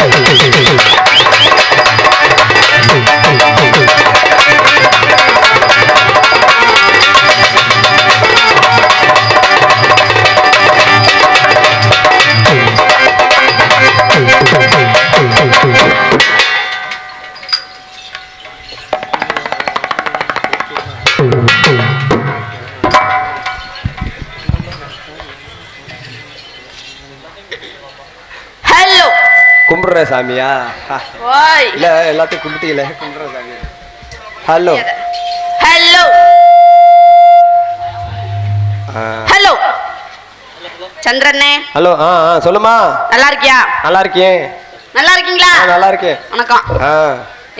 Oh, ஓய் இல்ல எல்லாத்தையும் கும்பிட்டீங்களே? ஹலோ ஹலோ ஹலோ சந்திரனே ஹலோ ஆ ஆ சொல்லுமா. நல்லா இருக்கியா நல்லா இருக்கேன் நல்லா இருக்கீங்களா நல்லா இருக்கேன் வணக்கம். ஆ.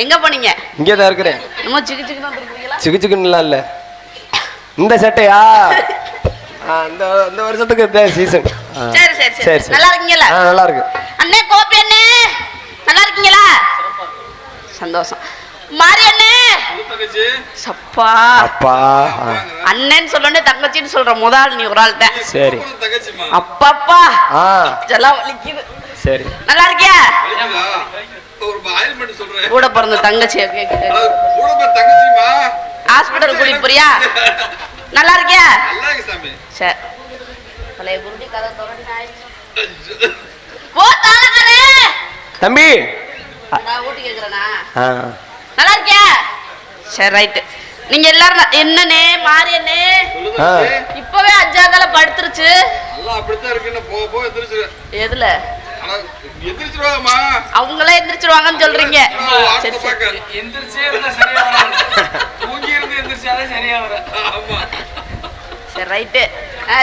எங்க போனீங்க? இங்கே தான் இருக்கிறேன். நம்ம சிக்கு சிக்கு தான் இருக்கீங்களா சிக்கு சிக்குன்னுலாம் இல்லை. இந்த சட்டையா? ஆ, இந்த இந்த வருஷத்துக்கு இந்த சீசன் சரி சரி சரி. நல்லா இருக்கீங்களா நல்லா இருக்கு அண்ணே கோபி அண்ணே. நல்லா இருக்கீங்களா சந்தோஷம். மாரி அண்ணே சப்பா. அப்பா அண்ணன் சொல்லணும் தங்கச்சின்னு சொல்ற முதல் நீ ஒரு ஆள் தான் சரி. அப்பப்பா. ஆ. ஜலம் வலிக்குது. சரி. நல்லா இருக்கியா? ஒரு ஆயில்மெண்ட் சொல்றேன். கூட பிறந்த தங்கச்சி ஹாஸ்பிட்டல் கூட்டிட்டு போறியா? நல்லா இருக்கியா? நல்லா இருக்கு சாமி. சரி. பழைய குருஜி கதை தம்பி. நல்லா இருக்கியா சரி ரைட்டு நீங்க எல்லாரும் மாரியண்ணே ஆ. இப்பவே அஞ்சாவதால படுத்துருச்சு. எதுல? அவங்களே எந்திரிச்சிருவாங்கன்னு சொல்றீங்க. சரி ரைட்டு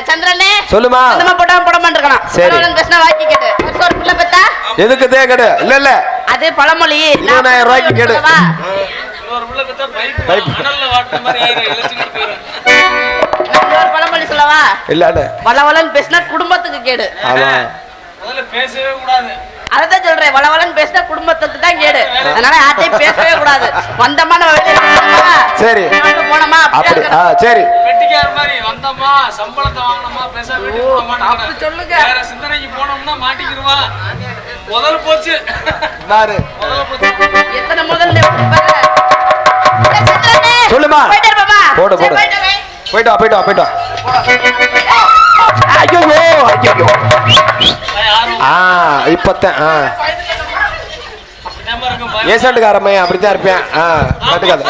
சந்திரனே சொல்லுமா. அந்தமா போட்டா போட. பரவாயில்ல, பேசினா வாக்கி கேட்டு. ஒரு பிள்ளை பெத்தா? எதுக்கு தேக்கடு? இல்ல இல்ல. அது பழமொழி. இருபதாயிரம் ரூபாய்க்கு? கேடு. பழமொழி சொல்லவா? இல்ல வளவலன்னு பேசினா குடும்பத்துக்கு கேடு. ஆமா. முதல்ல பேசவே கூடாது. அதான் சொல்றேன். வளவலன்னு பேசினா குடும்பத்துக்கு தான் கேடு. அதனால யார்ட்டையும் பேசவே கூடாது. வந்தமா நம்ம சரி. போனோமா அப்படி. சரி. வெட்டிக்கார மாதிரி வந்தோமா சம்பளத்தை வாங்கினோமா பேச சொல்லுங்க. வேற சிந்தனைக்கு போனோம்னா மாட்டிக்கிருவா முதல் போச்சு. பாரு முதல்ல போச்சு. எத்தனை முதல்ல சொல்லுமா. போடு, போடு. போயிட்டு. போயிட்டு போயிட்டு ஐயோ ஐயோ ஆ இப்பத்தான் ஆ. ஏசண்டுக்காரம்மையா அப்படித்தான் இருப்பேன். ஆ கட்டுக்காத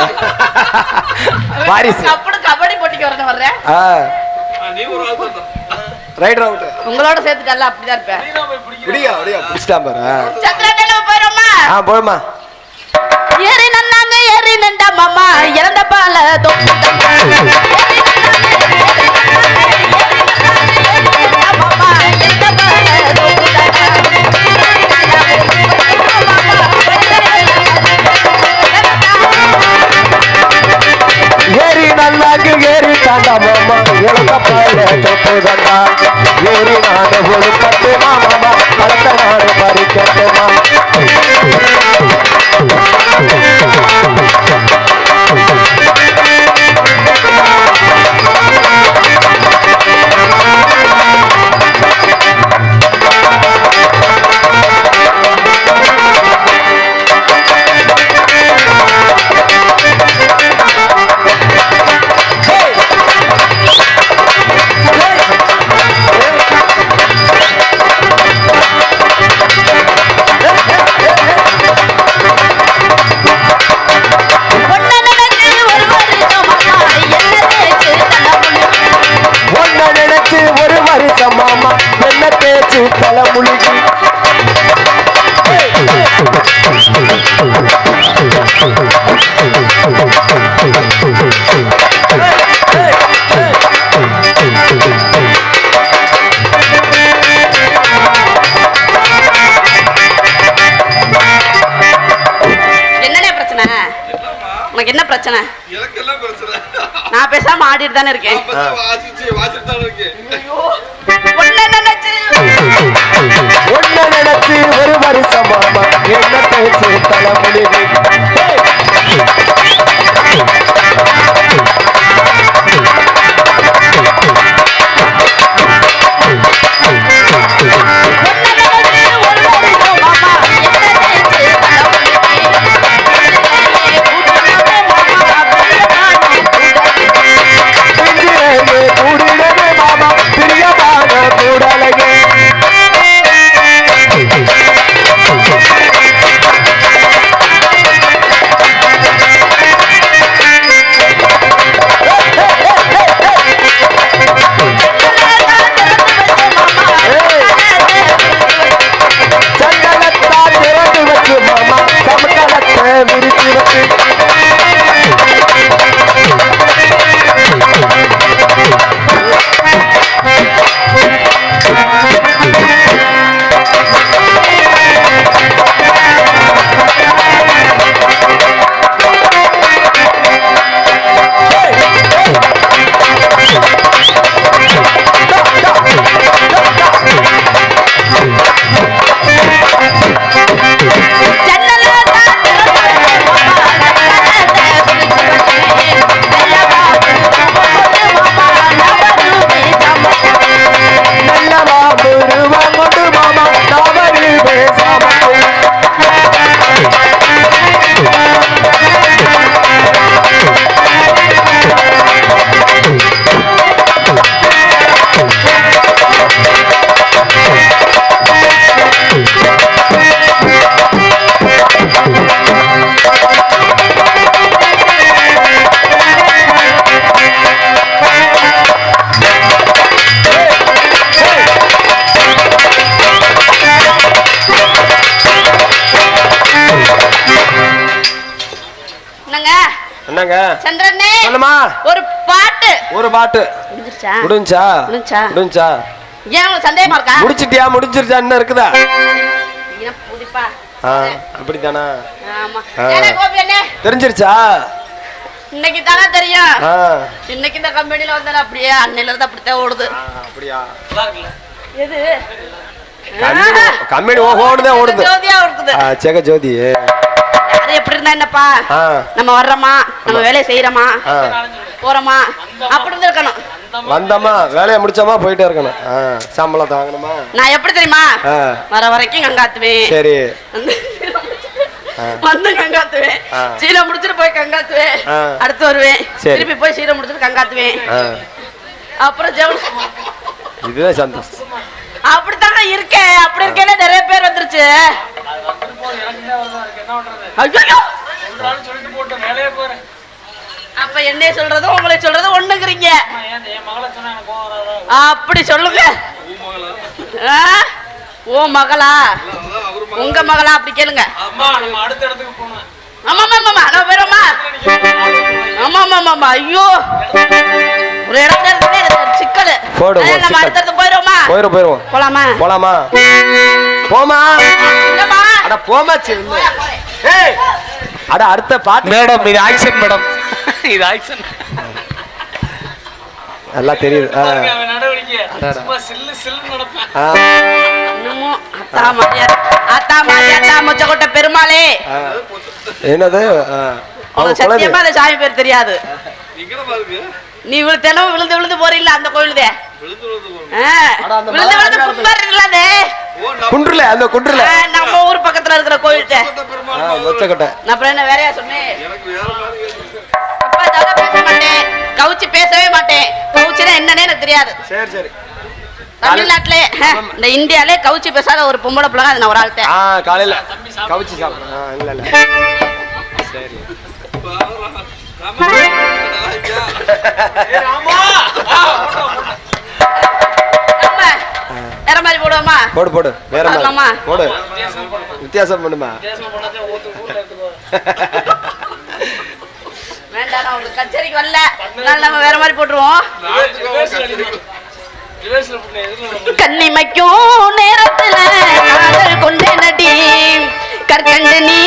வாரிசு. கபடி கபடி போட்டிக்கு வரணும் வர்றேன் ஆ. நீ ஒரு ஆள் தான் ரைட் அவுட் உங்களோட சேர்த்துக்கல்ல அப்படிதான் இருப்பேன். விடியா விடியா பிடிச்சிட்டான் பாரு நம்ம போயிடுவோமா ஆ போடுமா ஏறி நன்னாங்க ஏறி நண்டா மாமா இறந்த பால தொப்பு. ஏறி நன்னாங்க, ஏறி நண்டா மாமா, இறந்த பால தொப்பு நல்லாக்கு தாண்டா மாமா வாசிட்டு தான் இருக்கேன் ஒன்ன நினைச்சு ஒன்ன நினைச்சு ஒரு வருஷம் என்ன பேச்சு தலைமுழுகி என்னங்க? சந்திரனே சொல்லுமா? ஒரு பாட்டு. ஒரு பாட்டு. முடிஞ்சிருச்சா? முடிஞ்சா? முடிஞ்சா? முடிஞ்சா? ஏன் சந்தேகமா இருக்கா? முடிச்சிட்டியா? முடிஞ்சிருச்சா? இருக்குதா? என்ன ஆ அப்படித்தானா? தெரிஞ்சிருச்சா? இன்னைக்கு தானே தெரியும். இன்னைக்கு இந்த கம்பெனில வந்தாலும் அப்படியே அன்னையில இருந்து அப்படித்தான் ஓடுது. அப்படியா? எது? கம்பெனி தான் ஓடுது. ஜோதியா இருக்குது ஆ செக ஜோதி. யாரு எப்படி இருந்தா என்னப்பா? நம்ம வர்றோமா? நம்ம வேலையை செய்யறோமா? போறோமா? அப்படி இருக்கணும். வந்தோமா வேலையை முடிச்சோமா போயிட்டே இருக்கணும். சம்பளம் தாங்கணுமா நான் எப்படி தெரியுமா? வர வரைக்கும் கங்காத்துவேன் சரி. வந்து கங்காத்துவேன். சீலை முடிச்சுட்டு போய் கங்காத்துவேன். அடுத்து வருவேன். திருப்பி போய் சீலை முடிச்சுட்டு கங்காத்துவேன் அப்புறம் ஜெவன் இதுதான் சந்தோஷம். அப்படித்தாங்க இருக்கேன். அப்படி இருக்கேன்னு நிறைய பேர் வந்துருச்சு. என்ன ஐயோ அப்ப என்னைய சொல்றதும் உங்களை சொல்றதும் ஒண்ணுங்கிறீங்க. ஏன் என் மகளை சொன்னா எனக்கு கோவம் வராதா? அப்படி சொல்லுங்க. ஆ? ஓ மகளா. உங்க மகளா அப்படி கேளுங்க. ஐயோ. ஒரு இடத்துல சிக்கல். நம்ம போயிரோமா போயிரும் போயிரும் போலாமா? போலாமா? போமா. அட போமா செல்லு. ஏய் அட அடுத்த பாட்டு. மேடம் இது ஆக்ஷன் மேடம் இது ஆக்ஷன் நல்லா தெரியுது. பெருமாளே. என்னது? சத்தியமா அந்த சாமி பேர் தெரியாது? நீ விழு தினம் விழுந்து விழுந்து போறீல்ல அந்த கோயிலுதே விழுந்து விழுந்து விழுந்து குன்றுல அந்த குன்றுல. நம்ம ஊர் பக்கத்துல இருக்கிற கோயில்கிட்ட. மொச்சக்கொட்டை. நான் அப்புறம் என்ன வேறையா சொன்னேன்? பேச மாட்டேன். கவுச்சி பேசவே மாட்டேன். கவுச்சினா என்னன்னே எனக்கு தெரியாது. சரி சரி. தமிழ்நாட்டிலே இந்த இந்தியாலே கவுச்சி பேசாத ஒரு பொம்பளை பிள்ளை அது நான் ஒரு ஆள்கிட்ட. காலையில கவிச்சு சாப்பிடுறேன் இல்ல இல்ல. சரி? ஆமா வேற மாதிரி போடுவோமா? போடு போடு. வேற? மாதிரி. போடு. வித்தியாசம் பண்ணுமா? வேண்டாம் நான் உங்களுக்கு கச்சேரிக்கு வரல. அதனால நம்ம வேற மாதிரி போட்டுருவோம். கண்ணிமைக்கும் நேரத்துல காதல் கொண்டே நடி. கற்கண்டு நீ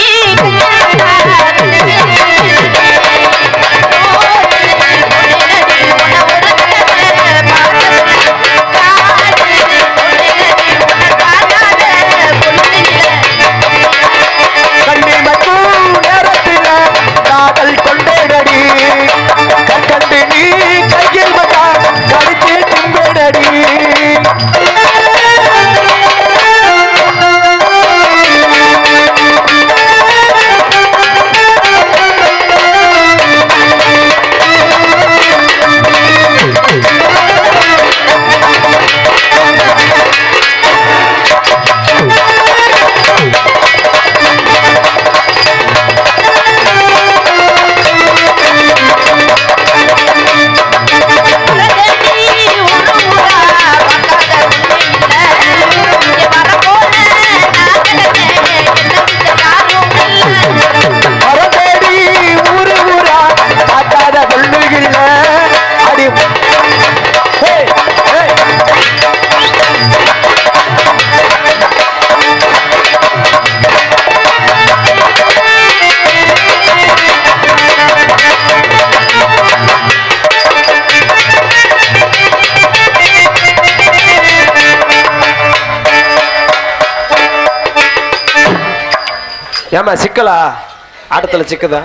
ஏமா சிக்கலா? ஆட்டத்துல சிக்குதா?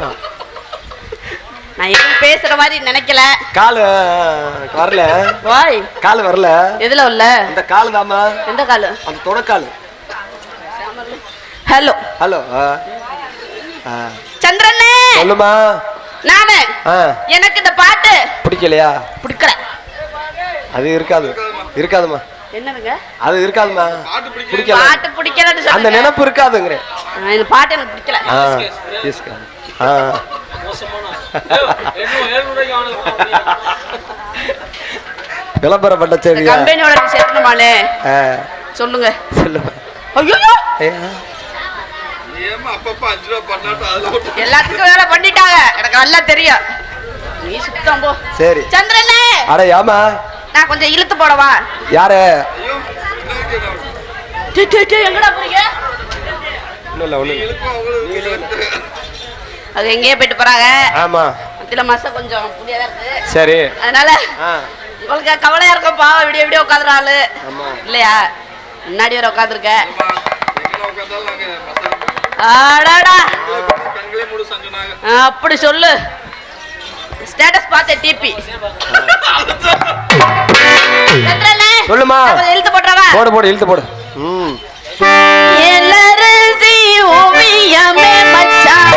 நான் எதுவும் பேசுற மாதிரி நினைக்கல. காலு வரல. வாய். கால் வரல. எதுல உள்ள அந்த காலு தாமா எந்த காலு? அந்த தொடக்கால். ஹலோ. ஹலோ சந்திரனே! சொல்லுமா நானு. எனக்கு இந்த பாட்டு பிடிக்கலையா? பிடிக்கல. அது இருக்காது. இருக்காதுமா என்னதுங்க? அது இருக்காதுமா. பாட்டு பிடிக்கல. பாட்டு பிடிக்கலன்னு அந்த சொல்லுங்க. நினைப்பு இந்த பாட்டு எனக்கு பிடிக்கல. அவனுக்கு விளம்பரப்பட்ட சரியா கம்பெனியோட ஆ. சொல்லுங்க. சொல்லுமா ஐயோ எல்லாத்துக்கும் வேலை பண்ணிட்டாங்க. எனக்கு நல்லா தெரியும். நீ சுத்தம் போ. சரி. சந்திரனே! அட ஏமா நான் கொஞ்சம் இழுத்து போடவா? யாரு? எங்கடா போறீங்க? அது எங்கேயே போயிட்டு போறாங்க. ஆமா. மத்தியில மாசம் கொஞ்சம் புதியதா இருக்கு. சரி. அதனால உங்களுக்கு கவலையா இருக்கும் பாவம் விடிய விடிய உட்காந்துற ஆளு. ஆமா. இல்லையா? முன்னாடி வர உட்காந்துருக்க ஆடாடா அப்படி சொல்லு. ஸ்டேட்டஸ் பார்த்தேன் டிபி சொல்லுமா. இழுத்து போட்டுறவா? போடு போடு இழுத்து போடு. ம். எல்லரசி ஓவியமே மச்சான்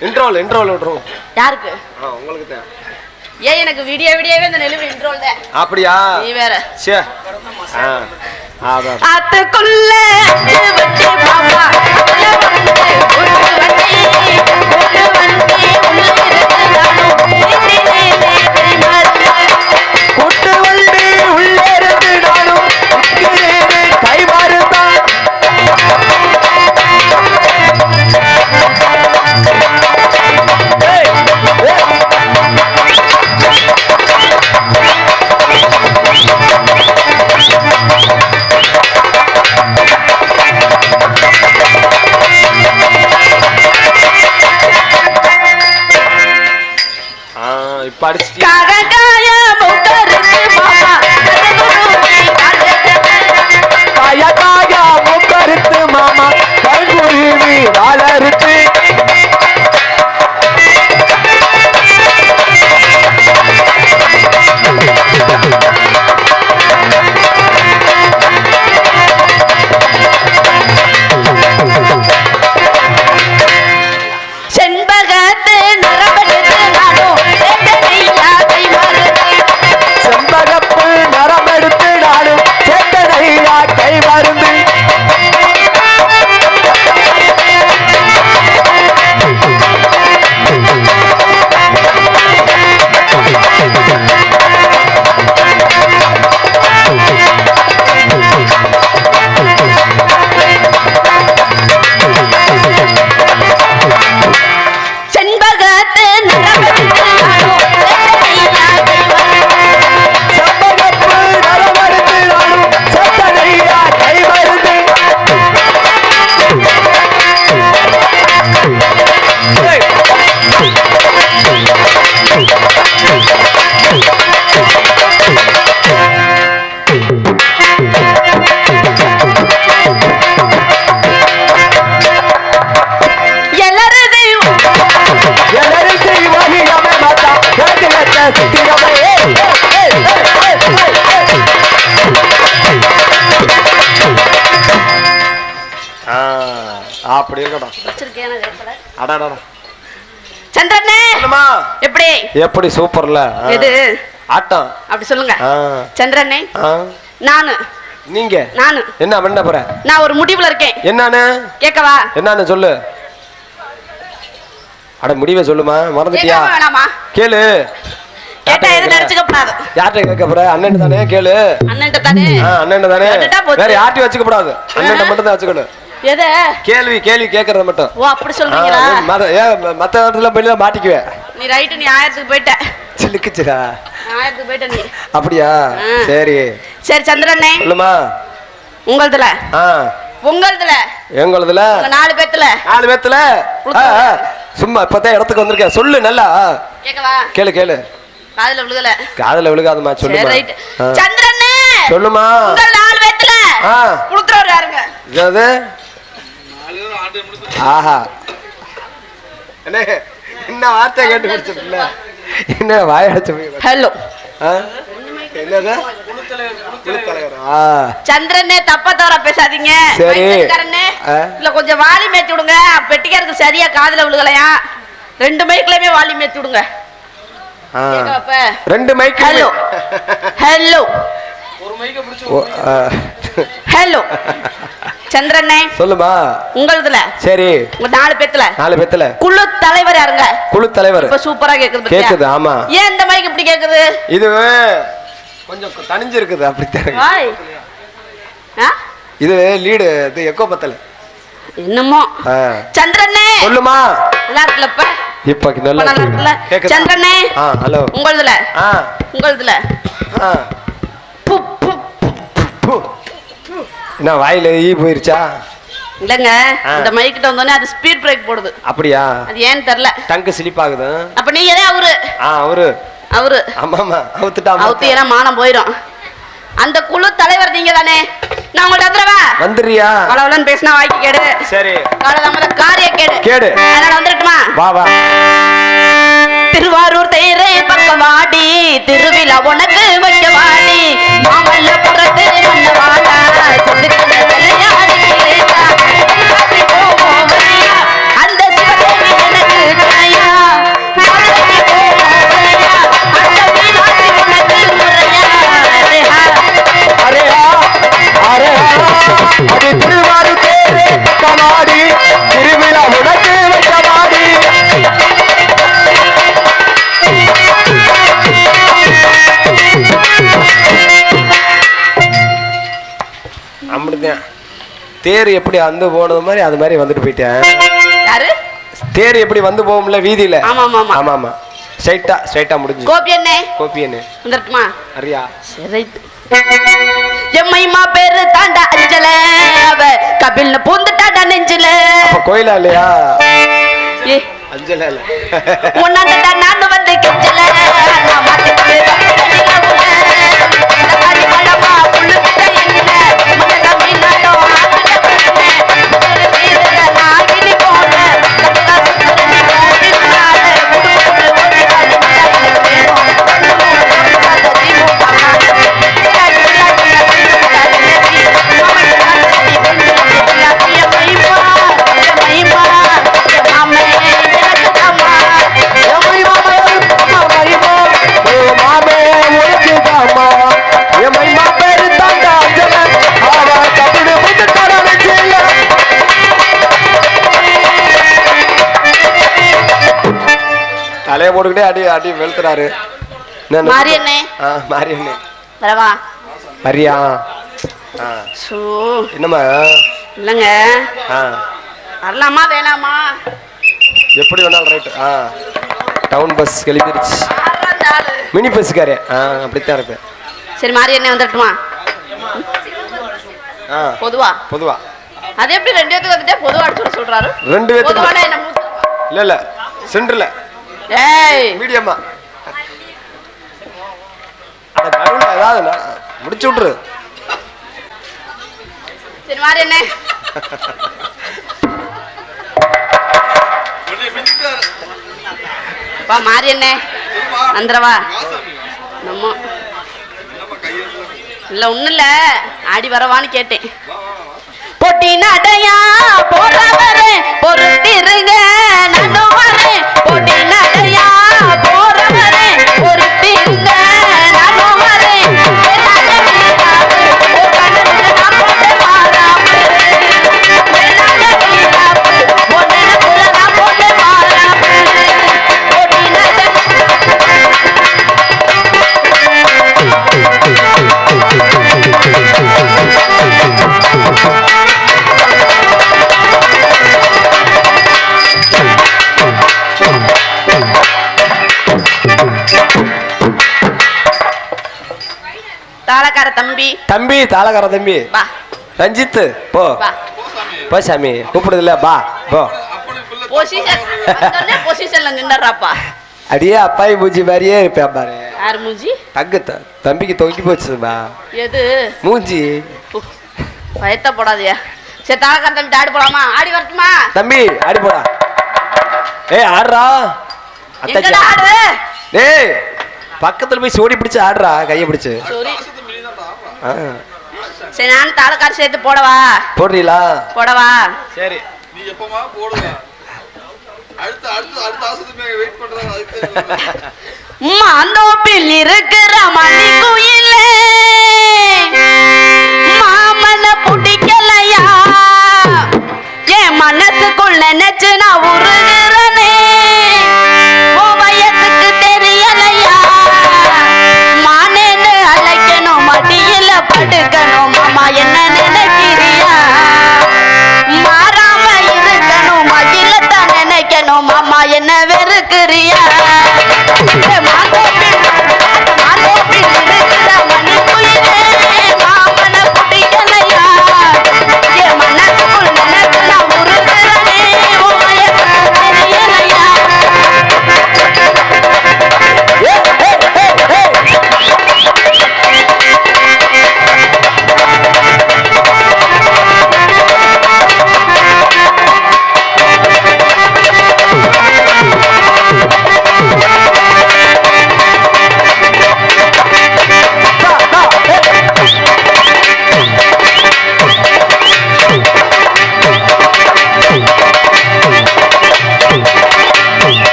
இன்ட்ரோல் இன்ட்ரோல் விட்டுருவோம் யாருக்கு உங்களுக்கு தான் ஏன் எனக்கு விடிய விடியவே இந்த நிலுவை இன்ட்ரோல் தான் அப்படியா நீ வேற சே ஆ அதான் அஞ்சு வண்டி மாமா அதுல ஒண்ணு அப்படி இருக்கட்டும் வச்சிருக்கேன் நான் வேப்பல. அடாடா சந்திரனே எப்படி? எப்படி சூப்பர்ல. எது? ஆட்டம். அப்படி சொல்லுங்க. சந்திரனே நானு. நீங்க? நானு. என்ன பண்ண போற? நான் ஒரு முடிவுல இருக்கேன். என்னன்னு? கேட்கவா? என்னன்னு சொல்லு. அட முடிவை சொல்லுமா? மறந்துட்டியா? கேளு. யார்கிட்ட கேட்க போற? அண்ணன் தானே? கேளு. அண்ணன்ட்ட தானே? அண்ணன் தானே. வேற யார்ட்டையும் வச்சுக்க கூடாது. அண்ணன் மட்டும் தான் வச்சுக்கணும். எது? கேள்வி கேள்வி கேட்கறது மட்டும். ஓ அப்படி சொல்றீங்களா? மத்த- இடத்துல போய் தான் மாட்டிக்குவேன். நீ ரைட்டு நீ ஆயிரத்துக்கு போயிட்ட. சிலுக்குச்சுடா. ஆயிரத்துக்கு போயிட்ட நீ. அப்படியா. சரி. சரி சந்திரனே. சொல்லுமா. உங்களதுல. உங்களதுல. எங்களதுல? நாலு பேத்துல. நாலு பேத்துல. சும்மா இப்பதான் இடத்துக்கு வந்திருக்கேன். சொல்லு நல்லா. கேட்கவா கேளு கேளு. காதுல விழுகல. காதுல விழுகாதுமா சரி சொல்லுமா. ரைட். சந்திரனே. சொல்லுமா. நாலு பேத்துல. கொடுத்துறவர் யாருங்க என்னது நாலு பேரும் ஆண்டு முடிச்சு ஆஹா. என்ன? என்ன வார்த்தை கேட்டு பிடிச்சிருக்கல என்ன வாயடைச்ச ஹலோ? என்னது? சந்திரனே தப்பா தவறா பேசாதீங்க. சரி. இல்ல கொஞ்சம் வாலி மேத்தி விடுங்க. பெட்டிக்காருக்கு சரியா காதுல விழுகலையா? ரெண்டு மைக்லயுமே வாலி மேத்தி விடுங்க. ரெண்டு மைக் ஹலோ. ஹலோ. ஹலோ சந்திரனே சொல்லுமா. உங்களதுல. சரி. உங்க நாலு பேத்துல. நாலு பேத்துல. குழு தலைவர் யாருங்க? குழு தலைவர். இப்ப சூப்பரா கேக்குது? கேக்குது ஆமா. ஏன் இந்த மைக் இப்படி கேக்குது? இது கொஞ்சம் தனிஞ்சிருக்குது அப்படித்தான். வாய். ஆ? இது லீடு இது எக்கோ பத்தல. என்னமோ. ஆ. சந்திரனே சொல்லுமா. நல்லா இருக்குல்ல இப்ப? நல்லா இருக்குல்ல? ஆ ஹலோ. உங்களதுல. ஆ. உங்களதுல. என்ன வாயில ஈ போயிருச்சா? இல்லங்க. இந்த மைக்கிட்ட வந்தோடனே அது ஸ்பீட் பிரேக் போடுது. அப்படியா? அது ஏன்னு தெரியல. டங்கு ஸ்லிப் ஆகுது அப்ப நீங்க தான் அவரு ஆ அவரு அவரு ஆமாமா அவுத்துட்டா அவுத்தீங்கன்னா மானம் போயிடும் அந்த குழு தலைவர் நீங்க தானே? நான் உங்கள்ட்ட வந்துடவா? வந்துடுறியா? வளவலன்னு பேசினா வாய்க்கு கேடு. சரி. காலதாமத காரிய கேடு. கேடு. அதனால வந்துடட்டுமா? வா வா. திருவாரூர் தேரே பக்கவாடி திருவிழா உனக்கு வைக்கவாடி. மாமல்லபுரத்து மண்ண தேர் எப்படி வந்து போனது மாதிரி அது மாதிரி வந்துட்டு போயிட்டேன் தேர் எப்படி வந்து போகும்ல வீதியில? ஆமா, ஆமா, ஆமா. ஆமா ஸ்ட்ரைட்டா ஸ்ட்ரைட்டா முடிஞ்சு கோபி அண்ணே. கோபி என்ன வந்துடட்டுமா அறியா? சரி எம்மைமா பேரு தாண்டா அஞ்சல. அவ கபில்னு பூந்துட்டாடா நெஞ்சில. கோயிலா இல்லையா? ஏ, அஞ்சல இல்ல. உன்னாண்டடா நானு வந்து கெஞ்சல. தலையை போட்டுக்கிட்டே அடி அடி வெளுத்துறாரு. என்ன மாரியண்ணே. ஆ மாரியண்ணே. வரவா? மரியா. ஆ. சோ. என்னம்மா? இல்லைங்க. ஆ. வரலாமா வேணாமா? எப்படி வேணாலும் ரைட்டு. ஆ. டவுன் பஸ் கிளம்பிருச்சு? மினி பஸ்ஸுக்காரே. ஆ அப்படித்தான் இருப்பேன் சரி மாரியண்ணே வந்துட்டுமா ஆ. பொதுவா? பொதுவா. அது எப்படி ரெண்டு பேத்துக்கு வந்துட்டே பொதுவா அடிச்சு சொல்றாரு? ரெண்டு பேத்துக்கு. என்ன? இல்ல இல்ல. சென்டர்ல. ஏய். மீடியமா? நடுவுல ஏதாவது முடிச்சு விட்டுரு. சரி உடனே மிஞ்சிட்டாரு. வா மாரியண்ணே திரும்ப வந்துடவா நம்ம. இல்ல ஒண்ணும் இல்ல. ஆடி வரவான்னு கேட்டேன். பொட்டு நடையா போறவரே தாளக்கார தம்பி. ரஞ்சித் போ. போ சாமி. கூப்பிடுதுல பா. போ அடியே அப்பாயி மூஞ்சி மாதிரியே இருப்பேன் பாரு. யார் மூஞ்சி? தங்கு தம்பிக்கு தொங்கி போச்சுமா எது? மூஞ்சி. பயத்த போடாதயா. சரி தாளக்கார தம்பி ஆடி போலாமா? ஆடி வரட்டுமா? தம்பி ஆடி போடா. ஏய் ஆடுறா. ஆடு? டேய் பக்கத்துல போய் சோடி பிடிச்சு ஆடுறா கையை பிடிச்சு. சரி மாசத்து மினி தான் ஆ, சரி நான் தாளக்கார சேர்த்து போடவா? போடுறீங்களா? போடவா? சரி நீ எப்பமா போடுவ. அடுத்த அடுத்த அடுத்த ஆசத்துக்கு வெயிட் பண்றதா அதுக்கு மாந்தோப்பில் இருக்கிற மணி குயிலே. மாமன பிடிக்கலையா? என் மனசுக்குள் நினைச்சு நான் உருகிறனே. மடியில மாமா என்ன நினைக்க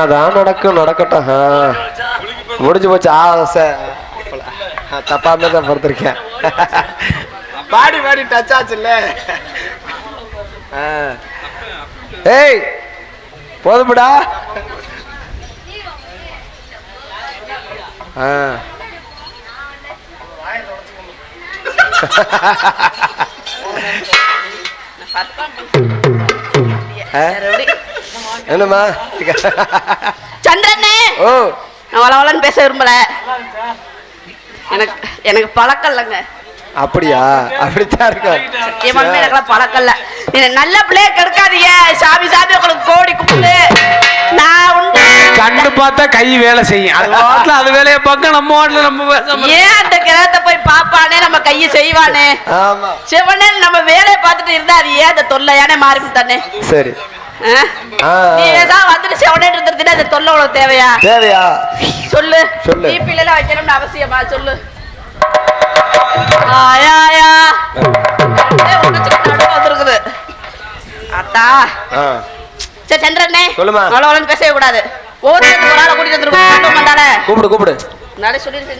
என்னதான் நடக்கும் நடக்கட்டும். ஆ. முடிஞ்சு போச்சு. ஆசை ஆ, தப்பாம தான் பொறுத்திருக்கேன். பாடி பாடி டச் ஆச்சுல்ல. ஆ. ஏய் போதும்டா. ஆ. ஆ? என்னம்மா? சந்திரனே ஓ. நான் வளவலன்னு பேச விரும்பல. எனக்கு எனக்கு பழக்கம் இல்லைங்க. அப்படியா? அப்படித்தான் இருக்கும். சத்தியமாலுமே எனக்குலாம் பழக்கம் இல்ல. நீ நல்ல பிள்ளைய கெடுக்காதீங்க. சாமி சாமி உங்களுக்கு கோடி கும்பிடு நான் உண்டு. கண்ணு பார்த்தா கை வேலை செய்யும். அது வாட்டில் அது வேலையை பார்க்க நம்ம வாட்டில் நம்ம ஏன் அந்த கிரகத்தை போய் பாப்பானே நம்ம கையை செய்வானே? ஆமா. சிவனே நம்ம வேலையை பார்த்துட்டு இருந்தா அது ஏன் அந்த தொல்லையானே மாறிவிட்டானே சரி. தேவையா? தேவையா? சொல்லு. சொல்லு. பிள்ளைலாம் வைக்கணும்னு சொல்லு. ஆயாயா நடுவு வந்துருக்குது. அத்தா சரி சந்திரண்ணே சொல்லுமா. அவ்வளோ பேசவே கூடாது. ஒரு கூட்டிட்டு கூப்பிடு கூப்பிடு. நாளை சொல்லிருச்சு